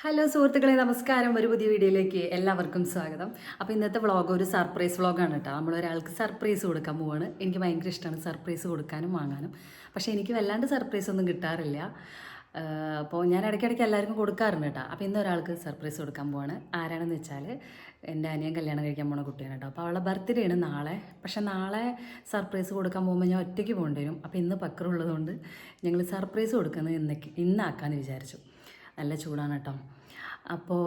Hello സുഹൃത്തുക്കളെ നമസ്കാരം. ഒരു പുതിയ വീഡിയോയിലേക്ക് എല്ലാവർക്കും സ്വാഗതം. അപ്പോൾ ഇന്നത്തെ വ്ളോഗ് ഒരു സർപ്രൈസ് വ്ളോഗാണ് കേട്ടോ. നമ്മൾ ഒരാൾക്ക് സർപ്രൈസ് കൊടുക്കാൻ പോവാണ്. എനിക്ക് ഭയങ്കര ഇഷ്ടമാണ് സർപ്രൈസ് കൊടുക്കാനും വാങ്ങാനും. പക്ഷേ എനിക്ക് വല്ലാണ്ട് സർപ്രൈസ് ഒന്നും കിട്ടാറില്ല. അപ്പോൾ ഞാൻ ഇടയ്ക്കിടയ്ക്ക് എല്ലാവർക്കും കൊടുക്കാറുണ്ട് കേട്ടോ. അപ്പോൾ ഇന്ന് ഒരാൾക്ക് സർപ്രൈസ് കൊടുക്കാൻ പോവാണ്. ആരാണെന്ന് വെച്ചാൽ എന്റെ അനിയൻ കല്യാണം കഴിക്കാൻ പോണ കുട്ടിയാണ് കേട്ടോ. അപ്പോൾ അവളുടെ ബർത്ത്ഡേ ആണ് നാളെ. പക്ഷേ നാളെ സർപ്രൈസ് കൊടുക്കാൻ പോകുമ്പോൾ ഞാൻ ഒറ്റയ്ക്ക് പോകേണ്ടി വരും. അപ്പോൾ ഇന്ന് പക്കറുള്ളതുകൊണ്ട് ഞങ്ങൾ സർപ്രൈസ് കൊടുക്കുന്നത് ഇന്നേക്ക് ഇന്നാക്കാമെന്ന് വിചാരിച്ചു. നല്ല ചൂടാണ് കേട്ടോ. അപ്പോൾ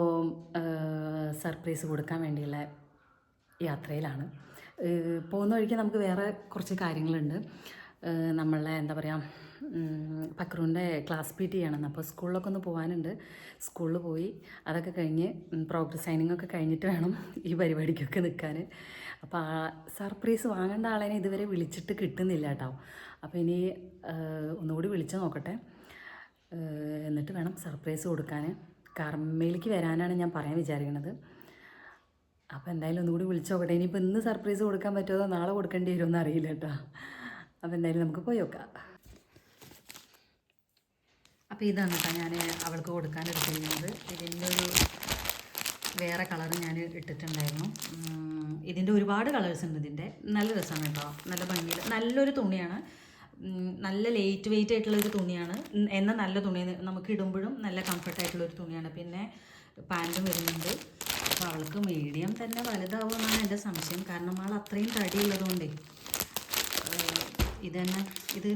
സർപ്രൈസ് കൊടുക്കാൻ വേണ്ടിയുള്ള യാത്രയിലാണ്. പോകുന്ന വഴിക്ക് നമുക്ക് വേറെ കുറച്ച് കാര്യങ്ങളുണ്ട്. നമ്മളെ എന്താ പറയുക പക്രൂന്റെ ക്ലാസ് പി ടി ആണെന്ന്. അപ്പോൾ സ്കൂളിലൊക്കെ ഒന്ന് പോകാനുണ്ട് സ്കൂളിൽ പോയി അതൊക്കെ കഴിഞ്ഞ് പ്രോഗ്രസ് സൈനിങ് ഒക്കെ കഴിഞ്ഞിട്ട് വേണം ഈ പരിപാടിക്കൊക്കെ നിൽക്കാൻ. അപ്പോൾ ആ സർപ്രൈസ് വാങ്ങേണ്ട ആളെ ഇതുവരെ വിളിച്ചിട്ട് കിട്ടുന്നില്ല കേട്ടോ. അപ്പോൾ ഇനി ഒന്നുകൂടി വിളിച്ച് നോക്കട്ടെ. എന്നിട്ട് വേണം സർപ്രൈസ് കൊടുക്കാൻ. കർമ്മയിലേക്ക് വരാനാണ് ഞാൻ പറയാൻ വിചാരിക്കുന്നത് അപ്പോൾ എന്തായാലും ഒന്നുകൂടി വിളിച്ചു. നോക്കട്ടെ ഇനിയിപ്പോൾ ഇന്ന് സർപ്രൈസ് കൊടുക്കാൻ പറ്റുമോ? നാളെ കൊടുക്കേണ്ടി വരുമോ അറിയില്ല കേട്ടോ. അപ്പോൾ എന്തായാലും നമുക്ക് പോയി നോക്കാം. അപ്പോൾ ഇതാണ് കേട്ടോ ഞാൻ അവൾക്ക് കൊടുക്കാൻ എടുത്തിരിക്കുന്നത്. ഇതിന്റെ ഒരു വേറെ കളർ ഞാൻ ഇട്ടിട്ടുണ്ടായിരുന്നു. ഇതിന്റെ ഒരുപാട് കളേഴ്സ് ഉണ്ട് ഇതിന്റെ നല്ല രസമാണ് കേട്ടോ. നല്ല ഭംഗിയിൽ നല്ലൊരു തുണിയാണ്. നല്ല ലേറ്റ് വെയിറ്റ് ആയിട്ടുള്ള ഒരു തുണിയാണ്. എന്ന എന്നാൽ നല്ല തുണിയാണ് നമുക്ക് ഇടുമ്പോഴും നല്ല കംഫർട്ട് ആയിട്ടുള്ള ഒരു തുണിയാണ്. പിന്നെ പാന്റും വരുന്നുണ്ട്. അപ്പോൾ അവൾക്ക് മീഡിയം തന്നെ വലുതാവുമെന്നാണ് എന്റെ സംശയം. കാരണം ആൾ അത്രയും തടിയുള്ളതുകൊണ്ടേ ഇതന്നെ ഇത്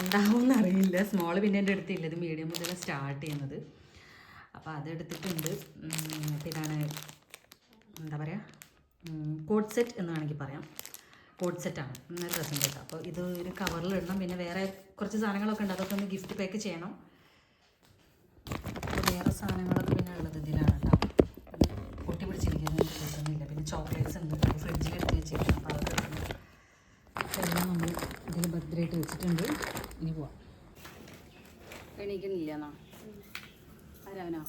എന്താവും അറിയില്ല. സ്മോൾ പിന്നെ എന്റെ അടുത്തില്ല ഇത് മീഡിയം മുതൽ സ്റ്റാർട്ട് ചെയ്യുന്നത്. അപ്പോൾ അതെടുത്തിട്ടുണ്ട് ഇതാണ് എന്താ പറയുക കോഡ് സെറ്റ് എന്ന് വേണമെങ്കിൽ പറയാം. കോഡ് സെറ്റാണ് ഇന്നൊരു ഡ്രസ്സിന്റെ കേട്ടോ. അപ്പോൾ ഇത് ഒരു കവറിൽ ഇടണം. പിന്നെ വേറെ കുറച്ച് സാധനങ്ങളൊക്കെ ഉണ്ട്. അതൊക്കെ ഒന്ന് ഗിഫ്റ്റ് പാക്ക് ചെയ്യണം. വേറെ സാധനങ്ങളൊക്കെ പിന്നെ ഉള്ളത് ഇതിലാണ് കേട്ടോ. പൊട്ടി പിടിച്ചിരിക്കുന്നത് കിട്ടുന്നില്ല പിന്നെ ചോക്ലേറ്റ്സ് ഉണ്ട്. ഫ്രിഡ്ജിൽ എടുത്ത് വെച്ചിരിക്കണം അപ്പോൾ അതൊക്കെ. എല്ലാം നമ്മൾ ഇതിൽ ബർത്ത്ഡേ ആയിട്ട് വെച്ചിട്ടുണ്ട്. ഇനി പോവാം. എണീക്കുന്നില്ല എന്നാ? ആരാവനോ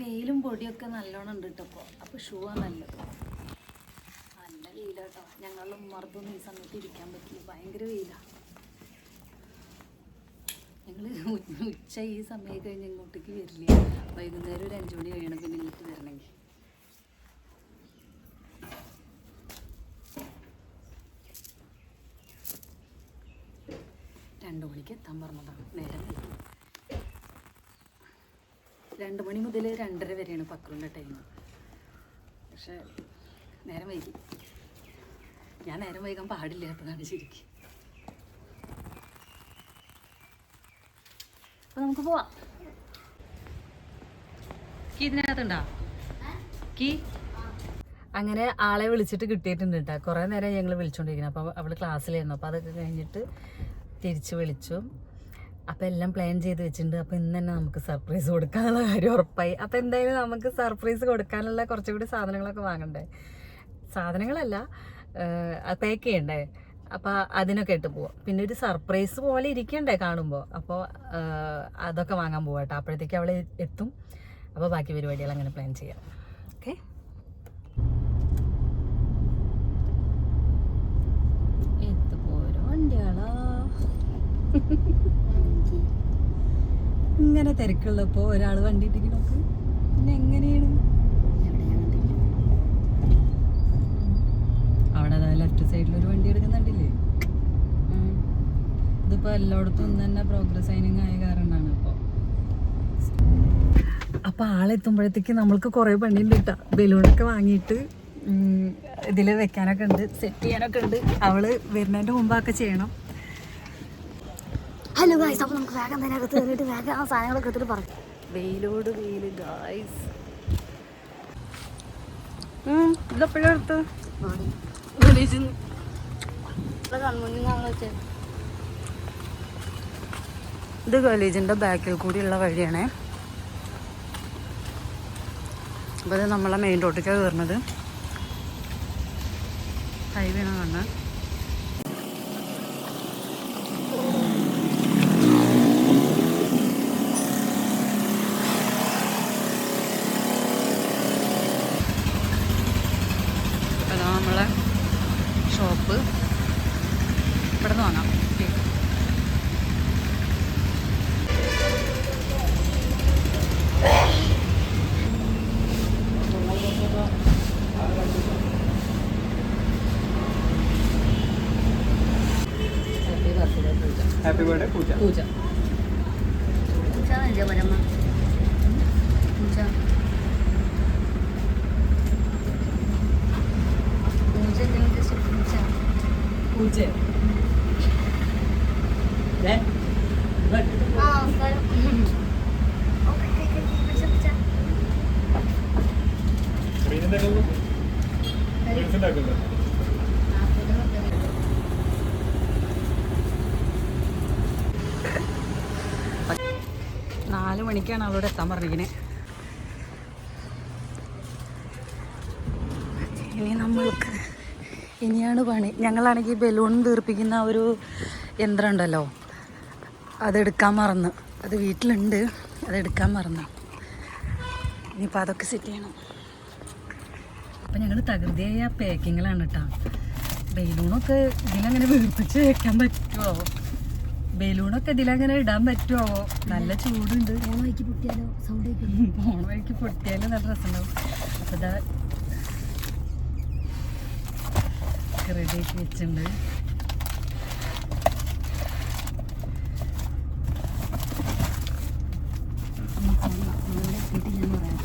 വെയിലും പൊടിയൊക്കെ നല്ലോണം ഉണ്ട് കേട്ടോ അപ്പൊ ഷൂ ആണ് നല്ലത്. നല്ല വെയിലാട്ടോ ഞങ്ങളുടെ ഉമ്മർക്കൊന്നും ഈ സമയത്ത് ഇരിക്കാൻ പറ്റില്ല. ഭയങ്കര വെയിലാണ് ഞങ്ങൾ ഉച്ച ഈ സമയം കഴിഞ്ഞ് ഇങ്ങോട്ടേക്ക് വരില്ല. വൈകുന്നേരം ഒരു അഞ്ചു മണി കഴിയണം പിന്നെ ഇങ്ങോട്ട് വരണമെങ്കിൽ രണ്ടു മണിക്ക് എത്താൻ പറഞ്ഞതാണ് നേരം രണ്ട് മണി മുതൽ രണ്ടര വരെയാണ് പക്രുവിന്റെ ടൈം പക്ഷെ നേരം വൈകി. ഞാൻ നേരം വൈകാൻ പാടില്ല അപ്പോഴാണ് ശരിക്കും. അപ്പോൾ നമുക്ക് പോവാം. Key key? അങ്ങനെ ആളെ വിളിച്ചിട്ട് കിട്ടിയിട്ടുണ്ട് കേട്ടോ. കുറേ നേരം ഞങ്ങൾ വിളിച്ചുകൊണ്ടിരിക്കുന്നത് അപ്പോൾ അവൾ ക്ലാസ്സിലായിരുന്നു അപ്പോൾ അതൊക്കെ കഴിഞ്ഞിട്ട് തിരിച്ച് വിളിച്ചു. അപ്പോൾ എല്ലാം പ്ലാൻ ചെയ്ത് വെച്ചിട്ടുണ്ട്. അപ്പോൾ ഇന്ന് തന്നെ നമുക്ക് സർപ്രൈസ് കൊടുക്കാനുള്ള കാര്യം ഉറപ്പായി. അപ്പോൾ എന്തായാലും നമുക്ക് സർപ്രൈസ് കൊടുക്കാനുള്ള കുറച്ചും കൂടി സാധനങ്ങളൊക്കെ വാങ്ങണ്ടേ? സാധനങ്ങളല്ല പാക്ക് ചെയ്യണ്ടേ? അപ്പോൾ അതിനൊക്കെ ഇട്ട് പോവാം. പിന്നെ ഒരു സർപ്രൈസ് പോലെ ഇരിക്കണ്ടേ കാണുമ്പോൾ അപ്പോൾ അതൊക്കെ വാങ്ങാൻ പോവാം കേട്ടോ. അപ്പോഴത്തേക്ക് അവൾ എത്തും. അപ്പോൾ ബാക്കി പരിപാടികൾ അങ്ങനെ പ്ലാൻ ചെയ്യാം. ഓക്കെ എത്ത് പോരോ വണ്ടിയാളാ. ഇങ്ങനെ തിരക്കുള്ളപ്പോ ഒരാൾ വണ്ടി നോക്ക്. പിന്നെ എങ്ങനെയാണ്? അവിടെ ലെഫ്റ്റ് സൈഡിൽ ഒരു വണ്ടി എടുക്കുന്നുണ്ടില്ലേ. ഇതിപ്പോ എല്ലായിടത്തും തന്നെ പ്രോഗ്രസ് സൈനിങ് ആയ കാരണമാണ് ഇപ്പൊ. അപ്പൊ ആളെത്തുമ്പോഴത്തേക്ക് നമ്മൾക്ക് കുറെ പണിയുണ്ട് കേട്ടാ. ബലൂണൊക്കെ വാങ്ങിയിട്ട് ഇതിൽ ഇതിൽ വെക്കാനൊക്കെ ഉണ്ട് സെറ്റ് ചെയ്യാനൊക്കെ ഉണ്ട്. അവൾ വരുന്നതിന്റെ മുമ്പൊക്കെ ചെയ്യണം. ഹലോ ഗായ്സ് അപ്പോൾ നമുക്ക് വേഗം തന്നെ അകത്ത് കയറിയിട്ട് വേഗം ആ സാധനങ്ങളൊക്കെ എടുത്തിട്ട് പറഞ്ഞു വെയിലോട് വെയിൽ ഗായ്സ് ഇതെപ്പോഴും എടുത്ത് ഇത് കോളേജിന്റെ ബാക്കിൽ കൂടിയുള്ള വഴിയാണേ. അപ്പോൾ ഇത് നമ്മളെ മെയിൻ റോഡിലേക്കാണ് കയറുന്നത്. ഹൈവേ ആണ് കാണുന്നത് അതാ നമ്മളെ ഷോപ്പ് ഇവിടെ നിന്ന് വാങ്ങാം happy birthday Pooja. Happy birthday Pooja Pooja പൂച്ച നല്ലേ വരമ്മ പൂച്ച പൂച്ച എന്തെങ്കിലും ജസ്റ്റ് പൂച്ച പൂജ ആ നമസ്കാരം ഓ, കൈ, കൈ, കൈ, പൂച്ച, പൂച്ച. ആ, പൂച്ച വെക്കൽ. നാല് മണിക്കാണ് അവളുടെ എത്താൻ പറഞ്ഞിരിക്കുന്നത് ഇനി നമ്മൾക്ക് ഇനിയാണ് പണി. ഞങ്ങളാണെങ്കിൽ ബലൂൺ തീർപ്പിക്കുന്ന ഒരു യന്ത്രം ഉണ്ടല്ലോ. അതെടുക്കാൻ മറന്ന്. അത് വീട്ടിലുണ്ട്. അതെടുക്കാൻ മറന്നു. ഇനിയിപ്പോൾ അതൊക്കെ സെറ്റ് ചെയ്യണം. അപ്പം ഞങ്ങൾ തകൃതിയായ പാക്കിങ്ങിലാണ് കേട്ടോ ബലൂണൊക്കെ ഇതിലങ്ങനെ വീർപ്പിച്ച് വെക്കാൻ പറ്റുമോ ബലൂണൊക്കെ ഇതിലങ്ങനെ ഇടാൻ പറ്റുമോ നല്ല ചൂടുണ്ട്. വഴിക്ക് പൊട്ടിയാലോ? സൗണ്ട് പോണ വഴിക്ക് പൊട്ടിയാലും നല്ല രസമുണ്ടാവും. അപ്പോൾ ഇതാ റെഡി ആക്കി വെച്ചിട്ടുണ്ട് നമ്മളിവിടെ എത്തിയിട്ട് ഞാൻ പറയാം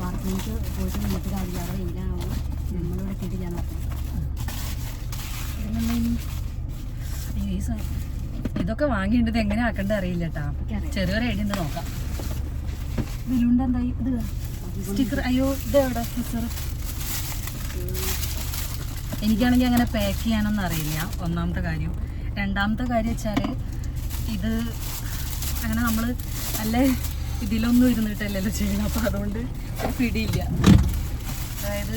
പാർക്കിലേക്ക് പോയിട്ട് നമുക്ക് കാര്യമില്ല അവിടെ വെയിലാണോ നമ്മളിവിടെ എത്തിയിട്ട് ഞാൻ നോക്കാം ഈ സ- ഇതൊക്കെ ഇത് എങ്ങനെ ആക്കണ്ട അറിയില്ല കേട്ടാ ചെറിയൊരു ഐഡിയ നോക്കാം. എന്തായി ഇത് സ്റ്റിക്കർ അയ്യോ ഇത് എവിടെ? സ്റ്റിക്കർ. എനിക്കാണെങ്കിൽ അങ്ങനെ പാക്ക് ചെയ്യാനൊന്നും അറിയില്ല ഒന്നാമത്തെ കാര്യം. രണ്ടാമത്തെ കാര്യം വെച്ചാൽ ഇത് അങ്ങനെ നമ്മൾ നല്ല ഇതിലൊന്നും ഇരുന്നിട്ടല്ലല്ലോ ചെയ്യണം അപ്പോൾ അതുകൊണ്ട് ഒരു പിടിയില്ല. അതായത്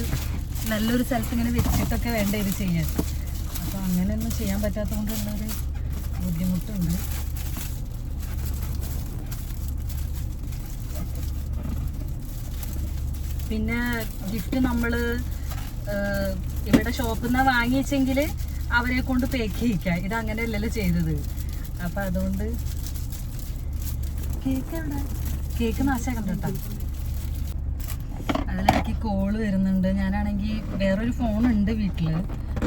നല്ലൊരു സ്ഥലത്ത് ഇങ്ങനെ വെച്ചിട്ടൊക്കെ വേണ്ട ഇത് ചെയ്യാൻ. അപ്പോൾ അങ്ങനെയൊന്നും ചെയ്യാൻ പറ്റാത്തതുകൊണ്ടുള്ളൊരു ബുദ്ധിമുട്ടുണ്ട്. പിന്നെ ഗിഫ്റ്റ് നമ്മൾ ഇവിടെ ഷോപ്പിൽ നിന്ന് വാങ്ങിച്ചെങ്കിൽ അവരെ കൊണ്ട് പേക്ക് ചെയ്യിക്കാം. ഇത് അങ്ങനെ അല്ലല്ലോ ചെയ്തത്. അപ്പം അതുകൊണ്ട് കേക്ക് എവിടെ? കേക്ക് നാശാക്കണ്ട കേട്ടോ. അതിലിടയ്ക്ക് കോൾ വരുന്നുണ്ട്. ഞാനാണെങ്കിൽ വേറൊരു ഫോൺ ഉണ്ട് വീട്ടിൽ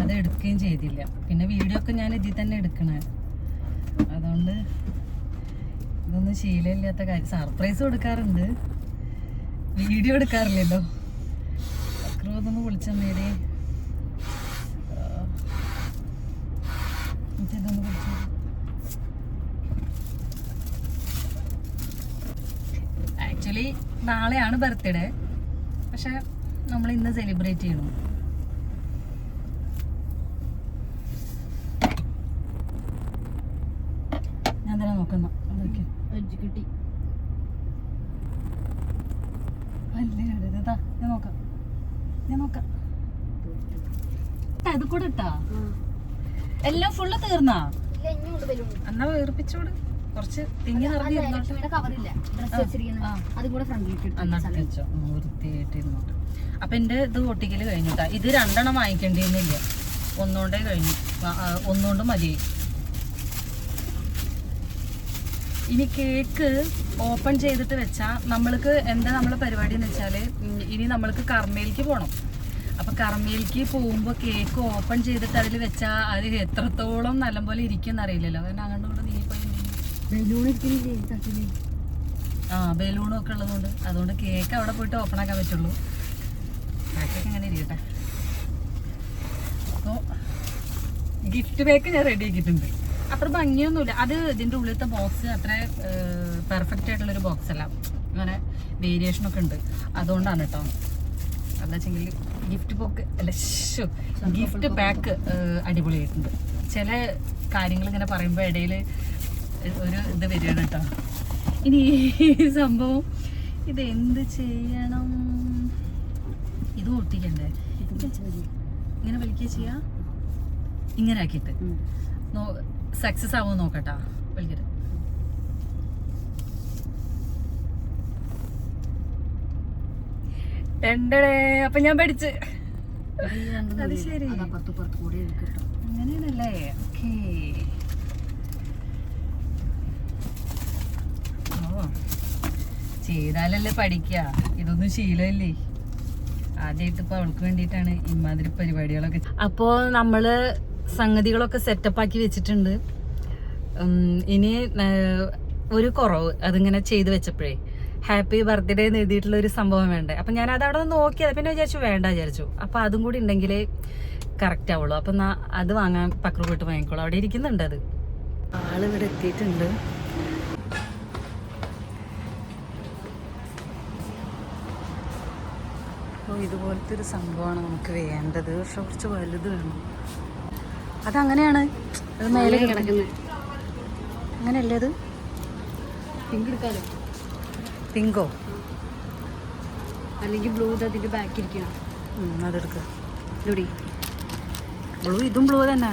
അത് എടുക്കുകയും ചെയ്തില്ല. പിന്നെ വീഡിയോ ഒക്കെ ഞാൻ ഇതിൽ തന്നെ എടുക്കണേ. അതുകൊണ്ട് ഇതൊന്നും ശീലമില്ലാത്ത കാര്യം. സർപ്രൈസ് കൊടുക്കാറുണ്ട്. വീഡിയോ എടുക്കാറില്ലല്ലോ. അക്രോതൊന്ന് വിളിച്ചു നേടി ഇതൊന്ന് വിളിച്ചു ആക്ച്വലി നാളെയാണ് ബർത്ത്ഡേ പക്ഷെ നമ്മൾ ഇന്ന് സെലിബ്രേറ്റ് ചെയ്യണം ഞാൻ തന്നെ നോക്കുന്ന കിട്ടി. അല്ലേ ഇതാ ഞാൻ നോക്കാം. ഞാൻ നോക്കാം. ആ, ഇത് കൂടെ ഇട്ടാ? എല്ലാം ഫുള്ള് തീർന്നാ? എന്നാ വേർപ്പിച്ചോട്? കുറച്ച് തിങ്ങി നിറഞ്ഞിരുന്നോട്ടെ കവറില്ല. അതും കൂടെ ഫ്രണ്ടിലേക്ക് എന്നാ വെച്ചോ വൃത്തിയായിട്ടിരുന്നോട്ടെ അപ്പൊ എന്റെ ഇത് ഒട്ടിക്കൽ കഴിഞ്ഞിട്ടാ ഇത് രണ്ടെണ്ണം വാങ്ങിക്കേണ്ടിയിരുന്നില്ല. ഒന്നുകൊണ്ടേ കഴിഞ്ഞു. ഒന്നുകൊണ്ട് മതി ഇനി കേക്ക് ഓപ്പൺ ചെയ്തിട്ട് വെച്ചാൽ നമ്മൾക്ക് എന്താ നമ്മളെ പരിപാടി എന്ന് വെച്ചാൽ ഇനി നമ്മൾക്ക് കർമ്മയിലേക്ക് പോകണം അപ്പം കർമ്മയിലേക്ക് പോകുമ്പോൾ കേക്ക് ഓപ്പൺ ചെയ്തിട്ട് അതിൽ വെച്ചാൽ അത് എത്രത്തോളം നല്ലപോലെ ഇരിക്കും എന്നറിയില്ലല്ലോ കാരണം അങ്ങോട്ട് കൂടെ നീ പോയി ആ ബലൂണും ഒക്കെ ഉള്ളതുകൊണ്ട് അതുകൊണ്ട് കേക്ക് അവിടെ പോയിട്ട് ഓപ്പൺ ആക്കാൻ പറ്റുള്ളൂ. കേക്കൊക്കെ ഇങ്ങനെ ഇരിക്കട്ടെ. അപ്പോൾ ഗിഫ്റ്റ് ബേക്ക് ഞാൻ റെഡി ആക്കിയിട്ടുണ്ട്. അത്ര ഭംഗിയൊന്നുമില്ല. അത് ഇതിന്റെ ഉള്ളിലത്തെ ബോക്സ് അത്ര പെർഫെക്റ്റ് ആയിട്ടുള്ളൊരു ബോക്സ് അല്ല. അങ്ങനെ വേരിയേഷൻ ഒക്കെ ഉണ്ട്. അതുകൊണ്ടാണ് കേട്ടോ വെച്ചെങ്കിൽ ഗിഫ്റ്റ് ബോക്ക് അല്ല ഗിഫ്റ്റ് പാക്ക് അടിപൊളിയായിട്ടുണ്ട്. ചില കാര്യങ്ങൾ ഇങ്ങനെ പറയുമ്പോൾ ഇടയിൽ ഒരു ഇത് വരികയാണ് കേട്ടോ ഇനി ഈ സംഭവം ഇത് എന്ത് ചെയ്യണം? ഇത് ഒട്ടിക്കണ്ടേ? ഇങ്ങനെ വലിക്കുക ചെയ്യാ? ഇങ്ങനെ ആക്കിയിട്ട്. സക്സസ് ആവുമോ നോക്കട്ടാ. വിളിക്കട്ടെ. അപ്പൊ ഞാൻ പഠിച്ച് അത് ശരി. അങ്ങനെയാണല്ലേ? ഓക്കേ. ചെയ്താലല്ലേ പഠിക്കുക ഇതൊന്നും ശീലമല്ലേ? ആദ്യമായിട്ട് ഇപ്പൊ അവൾക്ക് വേണ്ടിയിട്ടാണ് ഇമാതിരി പരിപാടികളൊക്കെ. അപ്പോ നമ്മൾ സംഗതികളൊക്കെ സെറ്റപ്പ് ആക്കി വെച്ചിട്ടുണ്ട് ഇനി ഒരു കുറവ് അതിങ്ങനെ ചെയ്തു വെച്ചപ്പോഴേ. ഹാപ്പി ബർത്ത്ഡേ എന്ന് എഴുതിയിട്ടുള്ള ഒരു സംഭവം വേണ്ടേ. അപ്പം ഞാൻ അത് അവിടെ നിന്ന് നോക്കിയത് പിന്നെ വിചാരിച്ചു വേണ്ട വിചാരിച്ചു. അപ്പം അതും കൂടി ഉണ്ടെങ്കിലേ കറക്റ്റ് ആവുള്ളൂ. അപ്പം എന്നാ അത് വാങ്ങാൻ പക്രു പോയിട്ട് വാങ്ങിക്കോളൂ. അവിടെ ഇരിക്കുന്നുണ്ട് അത്. ആളിവിടെ എത്തിയിട്ടുണ്ട്. അപ്പോൾ ഇതുപോലത്തെ ഒരു സംഭവമാണ് നമുക്ക് വേണ്ടത്. പക്ഷെ കുറച്ച് വലുത് വേണം. അതങ്ങനെയാണ്. അത് മേലെ കിടക്കുന്നത് കിടക്കുന്നത് അങ്ങനെയല്ലേ അത്? പിങ്ക് എടുക്കാലോ? പിങ്കോ അല്ലെങ്കിൽ ബ്ലൂ അതിന്റെ ബാക്കിരിക്കണം അതെടുക്കുക ഇതോടി ബ്ലൂ ഇതും ബ്ലൂ തന്നെ.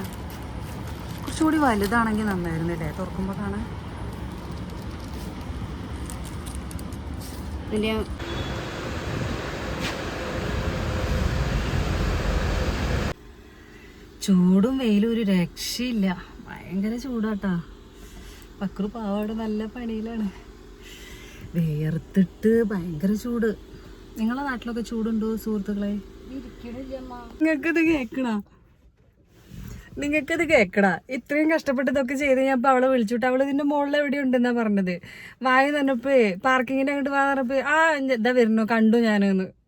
കുറച്ചുകൂടി വലുതാണെങ്കിൽ നന്നായിരുന്നില്ലേ? തുറക്കുമ്പോൾ കാണാൻ. ചൂടും വെയിലും ഒരു രക്ഷയില്ല. ഭയങ്കര ചൂടാട്ടാ. പക്രു പാവാട് നല്ല പണിയിലാണ്. വേർത്തിട്ട് ഭയങ്കര ചൂട്. നിങ്ങളെ നാട്ടിലൊക്കെ ചൂടുണ്ടോ സുഹൃത്തുക്കളെ? നിങ്ങൾക്കിത് കേക്കണ? നിങ്ങൾക്കത് കേക്കടാ. ഇത്രയും കഷ്ടപ്പെട്ട് ഇതൊക്കെ ചെയ്ത് ഞാൻ ഇപ്പൊ അവളെ വിളിച്ചുട്ട് അവൾ ഇതിന്റെ മുകളിൽ എവിടെ ഉണ്ടെന്നാ പറഞ്ഞത്? വായി തന്നപ്പോ പാർക്കിങ്ങിന്റെ അങ്ങോട്ട് വാ പറഞ്ഞപ്പോ ആ എന്താ വരുന്നു. കണ്ടു ഞാനെന്ന്.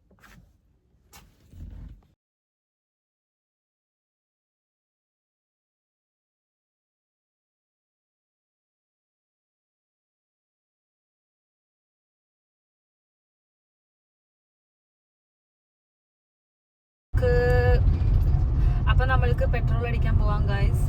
അപ്പൊ നമ്മൾക്ക് പെട്രോൾ അടിക്കാൻ പോവാം ഗായ്സ്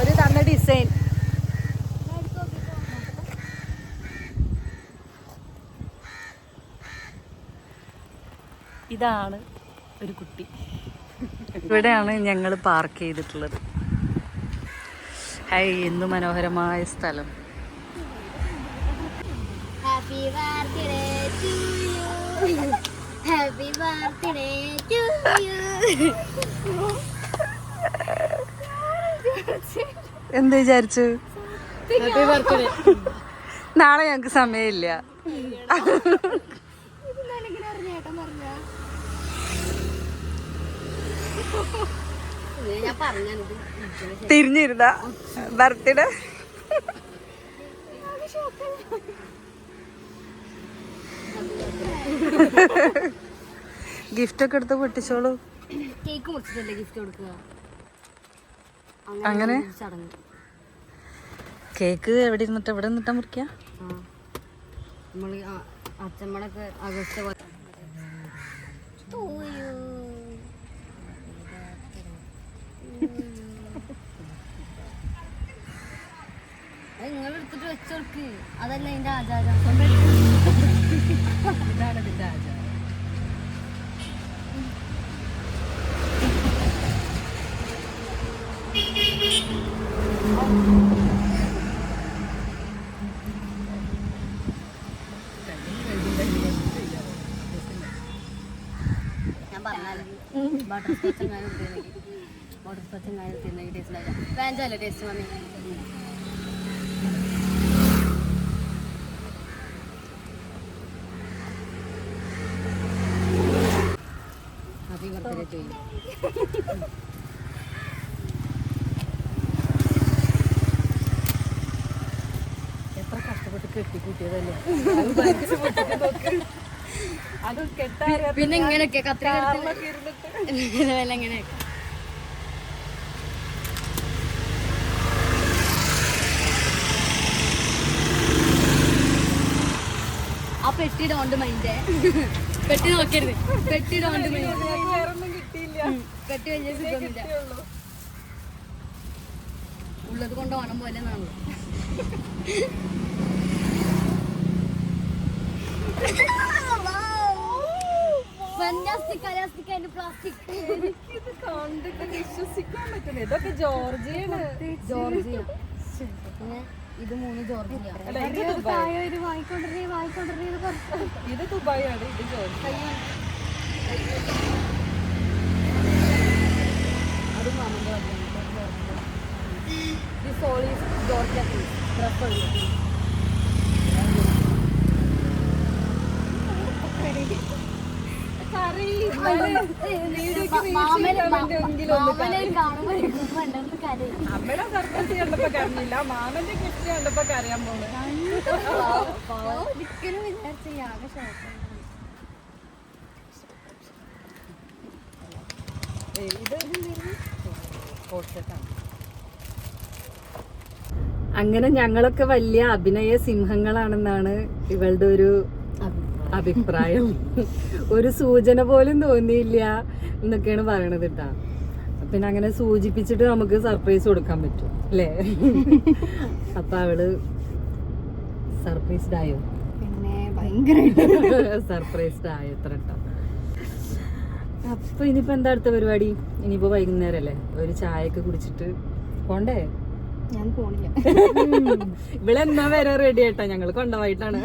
ഒരു തന്ന ഡിസൈൻ ഇതാണ് ഒരു കുട്ടി. ഇവിടെയാണ് ഞങ്ങൾ പാർക്ക് ചെയ്തിട്ടുള്ളത്. ഹൈ എന്ത് മനോഹരമായ സ്ഥലം. Happy birthday to you happy birthday to you. എന്ത് വിചാരിച്ചു? നാളെ ഞങ്ങക്ക് സമയമില്ല. തിരിഞ്ഞിരുന്ന ബർത്ത്ഡേ. ഗിഫ്റ്റ് ഒക്കെ എടുത്ത് പൊട്ടിച്ചോളൂ. കേക്ക് മുറിച്ചിട്ടല്ലേ ഗിഫ്റ്റ് കൊടുക്കുക? അങ്ങനെ? കേക്ക് എവിടെ ഇരുന്നിട്ട് എവിടെ നിന്നിട്ടാ മുറിക്ക? അച്ഛമ്മടൊക്കെ ആഘോഷിച്ച പോലെ. To you. അത് നിങ്ങൾ എടുത്തിട്ട് വെച്ചോർക്ക്. അതല്ല അതിന്റെ ആചാരം. ഇതാണ് ഇതിന്റെ ആചാരം. വേഞ്ചല്ലേ ടേസ്റ്റ് വന്നേ. ഹാപ്പി ബർത്ത്ഡേ ടു യു എത്ര കഷ്ടപ്പെട്ട് കെട്ടിക്കൂട്ടിയതല്ലേ അത് പിന്നെ ഇങ്ങനെയൊക്കെ കത്രി വല്ല ഇങ്ങനെ ആ പെട്ടി ഡോണ്ട് മൈൻഡ്. പെട്ടി നോക്കരുത് പെട്ടി ഡോണ്ട് മൈൻഡ്. പെട്ടി വലിയ സുഖമില്ല. ഉള്ളത് കൊണ്ട് ഓണം പോലെ കണ്ടിട്ട് വിശ്വസിക്കാൻ പറ്റുന്നത് ഇതൊക്കെ ജോർജിയാണ്. ജോർജിയ. ഇത് മൂന്ന് ജോർജിയ. അല്ല ഇത് ദുബായാണ് ഇത് ദുബായ് ആണ് ഇത് ജോർജി അത്. This all is കരയാൻ ഷോക്കാണ് അങ്ങനെ ഞങ്ങളൊക്കെ വലിയ അഭിനയ സിംഹങ്ങളാണെന്നാണ് ഇവളുടെ ഒരു അഭിപ്രായം. ഒരു സൂചന പോലും തോന്നിയില്ല എന്നൊക്കെയാണ് പറയണത് കേട്ടാ പിന്നെ അങ്ങനെ സൂചിപ്പിച്ചിട്ട് നമുക്ക് സർപ്രൈസ് കൊടുക്കാൻ പറ്റും അല്ലേ? അപ്പൊ അവൾ സർപ്രൈസ്ഡ് ആയോ? പിന്നെ ഭയങ്കരമായിട്ട് സർപ്രൈസ്ഡ് ആയോ എത്ര കേട്ടോ അപ്പൊ ഇനിയിപ്പോ എന്താ അടുത്ത പരിപാടി? ഇനിയിപ്പോ വൈകുന്നേരം അല്ലേ ഒരു ചായയൊക്കെ കുടിച്ചിട്ട് പോണ്ടേ? ഞാൻ പോണില്ല. ഇവളെന്നാ വരെ റെഡി ആയിട്ടാ? ഞങ്ങൾ കൊണ്ടുപോയിട്ടാണ്.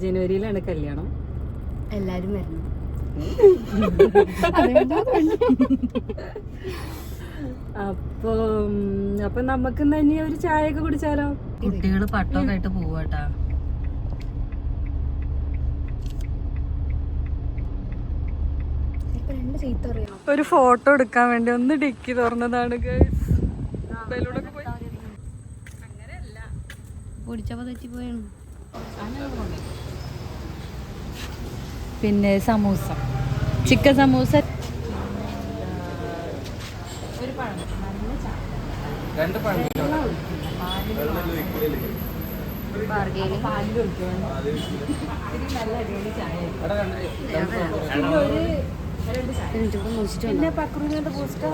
ജനുവരിയിലാണ് കല്യാണം. എല്ലാരും വരണം. അപ്പൊ അപ്പൊ നമുക്ക് തന്നെ ഒരു ചായ ഒക്കെ കുടിച്ചാലോ? കുട്ടികൾ പട്ടമൊക്കെ ആയിട്ട് പോവാട്ടാ ഇപ്പൊ രണ്ട് ചീത്ത ഒരു ഫോട്ടോ എടുക്കാൻ വേണ്ടി ഒന്ന് ഡിക്കി തുറന്നതാണ് പൊടിച്ചപ്പോ തെറ്റിപ്പോയാണ് പിന്നെ സമൂസ. ചിക്കൻ സമൂസ. പിന്നെ പക്രുവിന്റെ ബൂസ്റ്റോ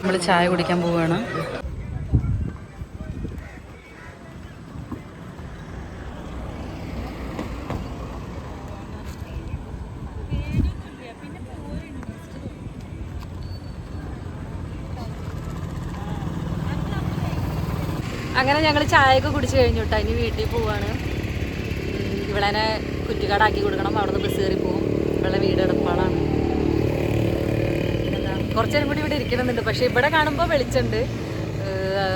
നമ്മൾ ചായ കുടിക്കാൻ പോവുകയാണ്. അങ്ങനെ ഞങ്ങൾ ചായയൊക്കെ കുടിച്ചു കഴിഞ്ഞു കേട്ടോ ഇനി വീട്ടിൽ പോവാണ്. ഇവിടെ തന്നെ കുറ്റിക്കാടാക്കി കൊടുക്കണം. അവിടുന്ന് ബസ് കയറി പോവും. ഇവളെ വീട് എടപ്പാളാണ് കുറച്ചേരം കൂടി ഇവിടെ ഇരിക്കണമെന്നുണ്ട്. പക്ഷെ ഇവിടെ കാണുമ്പോൾ വെളിച്ചുണ്ട്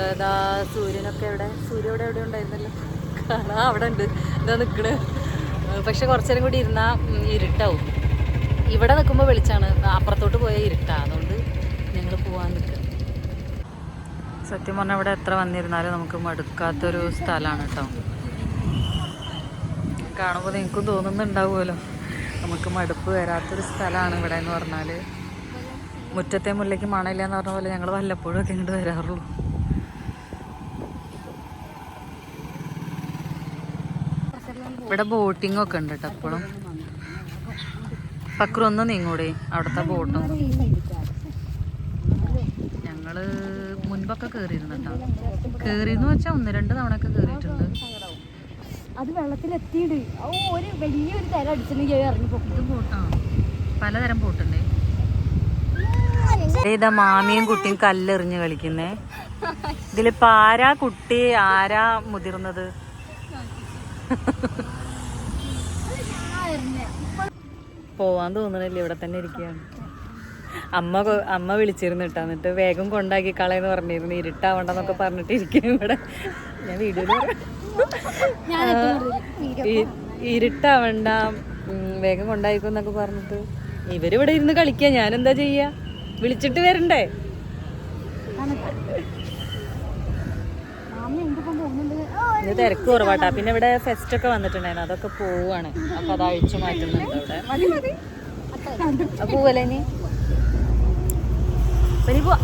അതാ സൂര്യനൊക്കെ ഇവിടെ സൂര്യ ഇവിടെ എവിടെ ഉണ്ടായിരുന്നല്ലോ? കാണാ അവിടെ ഉണ്ട്. ഇതാ നിൽക്കണ് പക്ഷെ കുറച്ചേരം കൂടി ഇരുന്നാൽ ഇരുട്ടാവും. ഇവിടെ നിൽക്കുമ്പോൾ വെളിച്ചാണ്. അപ്പുറത്തോട്ട് പോയാൽ ഇരുട്ടാണ് അതുകൊണ്ട് ഞങ്ങൾ പോവാൻ നിൽക്കുക സത്യം പറഞ്ഞാൽ ഇവിടെ എത്ര വന്നിരുന്നാലും നമുക്ക് മടുക്കാത്തൊരു സ്ഥലമാണ് കേട്ടോ. കാണുമ്പോൾ നിങ്ങൾക്കും തോന്നുന്നുണ്ടാവുമല്ലോ. നമുക്ക് മടുപ്പ് വരാത്തൊരു സ്ഥലമാണ് ഇവിടെ എന്ന് പറഞ്ഞാൽ മുറ്റത്തെ മുല്ലയ്ക്ക് മണയില്ല എന്ന് പറഞ്ഞ പോലെ ഞങ്ങൾ വല്ലപ്പോഴും ഒക്കെ ഇങ്ങോട്ട് വരാറുള്ളൂ. ഇവിടെ ബോട്ടിംഗ് ഒക്കെ ഉണ്ട് കേട്ടോ എപ്പോഴും പക്രു ഒന്ന് നീങ്ങൂടെ അവിടുത്തെ ബോട്ടും ഞങ്ങൾ മുൻപൊക്കെ കയറിയിരുന്നു കേട്ടോ കയറിയെന്ന് വെച്ചാൽ ഒന്ന് രണ്ട് തവണ ഒക്കെ കയറിയിട്ടുണ്ട് അത് വെള്ളത്തിലെത്തിയിട്ട് ഓ ഒരു വലിയൊരു തര അടിച്ചിട്ടുണ്ടെങ്കിൽ ഇറങ്ങി പോകും. പലതരം ബോട്ടുണ്ടേ ഇതാ മാമിയും കുട്ടിയും കല്ലെറിഞ്ഞ് കളിക്കുന്നേ. ഇതിലിപ്പോ ആരാ കുട്ടി ആരാ മുതിർന്നത്? പോവാൻ തോന്നണില്ല? ഇവിടെ തന്നെ ഇരിക്കുകയാണ്. അമ്മ അമ്മ വിളിച്ചിരുന്നു കേട്ടോ. എന്നിട്ട് വേഗം കൊണ്ടാക്കി കളയെന്ന് പറഞ്ഞിരുന്നു. ഇരുട്ടാവണ്ടെന്നൊക്കെ പറഞ്ഞിട്ട് ഇരിക്കുന്നു ഇവിടെ. ഞാൻ വീഡിയോയിൽ ഇരുട്ടാവണ്ട വേഗം വേഗം കൊണ്ടായിക്കോന്നൊക്കെ പറഞ്ഞിട്ട്. ഇവരിവിടെ ഇരുന്ന് കളിക്കുക ഞാൻ എന്താ ചെയ്യാ? വിളിച്ചിട്ട് വരണ്ടേ? ഇത് തിരക്ക് കുറവാട്ടാ. പിന്നെ ഇവിടെ ഫെസ്റ്റ് ഒക്കെ വന്നിട്ടുണ്ടായിരുന്നു. അതൊക്കെ പോവാണ്. അപ്പൊ അത് അഴിച്ചു മാറ്റുന്നുണ്ട് അവിടെ. പോവല്ലേ നീ ഇനി പോവാ.